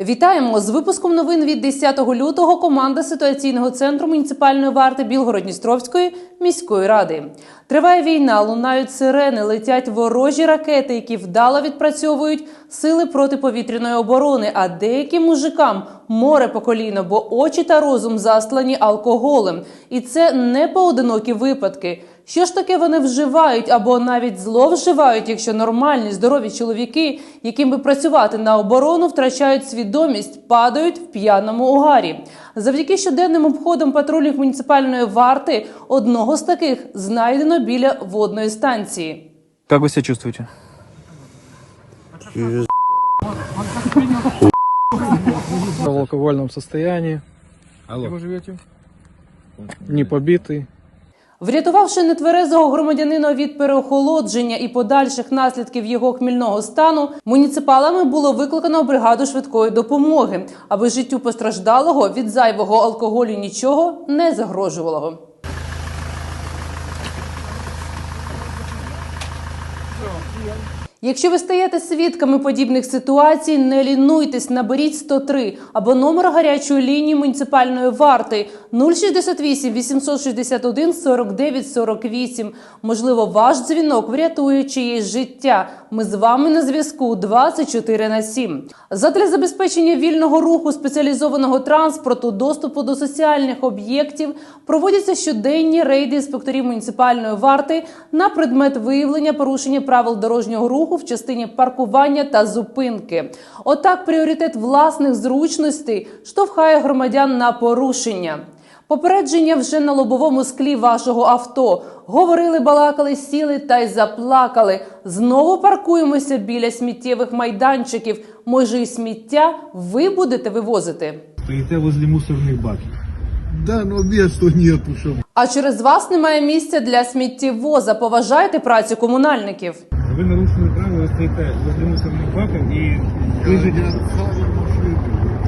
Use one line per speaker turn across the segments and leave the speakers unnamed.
Вітаємо з випуском новин від 10 лютого. Команда ситуаційного центру муніципальної варти Білгород-Дністровської міської ради. Триває війна, лунають сирени, летять ворожі ракети, які вдало відпрацьовують сили протиповітряної оборони. А деяким мужикам море по коліно, бо очі та розум застлані алкоголем. І це не поодинокі випадки. Що ж таке вони вживають або навіть зловживають, якщо нормальні здорові чоловіки, яким би працювати на оборону, втрачають свідомість, падають в п'яному угарі. Завдяки щоденним обходам патрульних муніципальної варти одного з таких знайдено біля водної станції.
Как вы себя чувствуете?
в алкогольном состоянии. Где вы живете? Не побитый.
Врятувавши нетверезого громадянина від переохолодження і подальших наслідків його хмільного стану, муніципалами було викликано бригаду швидкої допомоги, аби життю постраждалого від зайвого алкоголю нічого не загрожувало. Якщо ви стаєте свідками подібних ситуацій, не лінуйтесь, наберіть 103 або номер гарячої лінії муніципальної варти 068 861 49 48. Можливо, ваш дзвінок врятує чиєсь життя. Ми з вами на зв'язку 24 на 7. Задля забезпечення вільного руху спеціалізованого транспорту, доступу до соціальних об'єктів проводяться щоденні рейди інспекторів муніципальної варти на предмет виявлення порушення правил дорожнього руху в частині паркування та зупинки. Отак, пріоритет власних зручностей штовхає громадян на порушення. Попередження вже на лобовому склі вашого авто. Говорили, балакали, сіли та й заплакали. Знову паркуємося біля сміттєвих майданчиків. Може, і сміття ви будете вивозити.
Стоїте возле мусорних баків.
Да, но места нету, чтобы
А через вас немає місця для сміттєвоза. Поважайте працю комунальників.
Ви нарушили ви стоїте возле мусорних баків і лежите.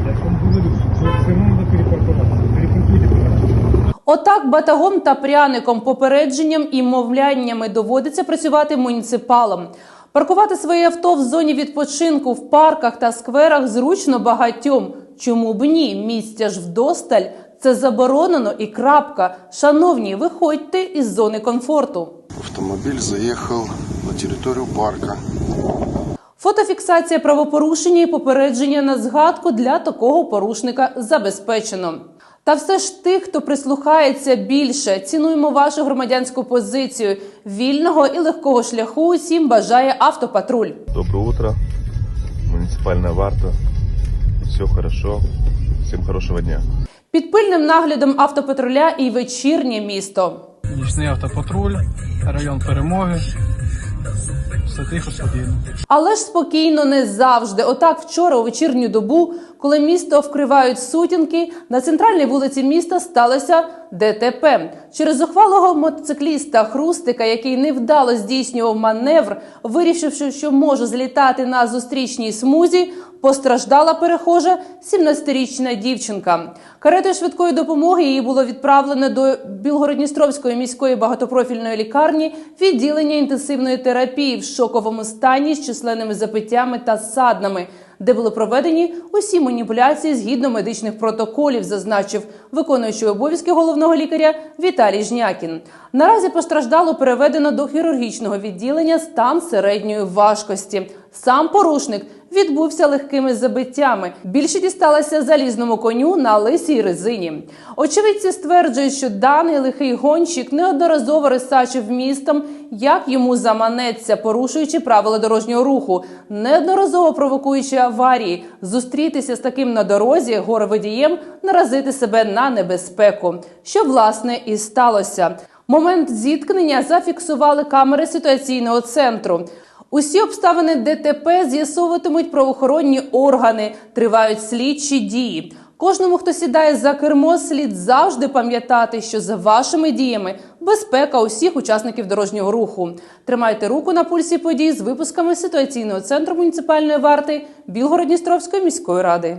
Я ж вам говорю, що все одно треба перепаркуватися. Перепаркуйте, пожалуйста.
Отак батагом та пряником, попередженням і мовляннями доводиться працювати муніципалам. Паркувати своє авто в зоні відпочинку, в парках та скверах зручно багатьом. Чому б ні? Місця ж вдосталь. Це заборонено і крапка. Шановні, виходьте із зони комфорту.
Автомобиль заехал на территорию парка.
Фотофіксація правопорушення і попередження на згадку для такого порушника забезпечено. Та все ж тих, хто прислухається більше, цінуємо вашу громадянську позицію. Вільного і легкого шляху усім бажає автопатруль.
Доброе утро, муниципальная варта. Все хорошо. Всем хорошего дня.
Під пильним наглядом автопатруля і вечірнє місто.
Нічний автопатруль, район перемоги. Все тихо, спокійно.
Але ж спокійно не завжди. Отак вчора у вечірню добу, коли місто вкривають сутінки, на центральній вулиці міста сталося ДТП. Через зухвалого мотоцикліста Хрустика, який невдало здійснював маневр, вирішивши, що може злітати на зустрічній смузі, постраждала перехожа 17-річна дівчинка. Каретою швидкої допомоги її було відправлено до Білгородністровської міської багатопрофільної лікарні відділення інтенсивної терапії в шоковому стані з численними запиттями та саднами, де були проведені усі маніпуляції згідно медичних протоколів, зазначив виконуючий обов'язки головного лікаря Віталій Жнякін. Наразі постраждало переведено до хірургічного відділення стан середньої важкості. Сам порушник відбувся легкими забиттями. Більше дісталося залізному коню на лисій резині. Очевидці стверджують, що даний лихий гонщик неодноразово рисачив містом, як йому заманеться, порушуючи правила дорожнього руху, неодноразово провокуючи аварії, зустрітися з таким на дорозі горе-водієм, наразити себе на небезпеку, що власне і сталося. Момент зіткнення зафіксували камери ситуаційного центру. Усі обставини ДТП з'ясовуватимуть правоохоронні органи, тривають слідчі дії. Кожному, хто сідає за кермо, слід завжди пам'ятати, що за вашими діями безпека усіх учасників дорожнього руху. Тримайте руку на пульсі подій з випусками ситуаційного центру муніципальної варти Білгород-Дністровської міської ради.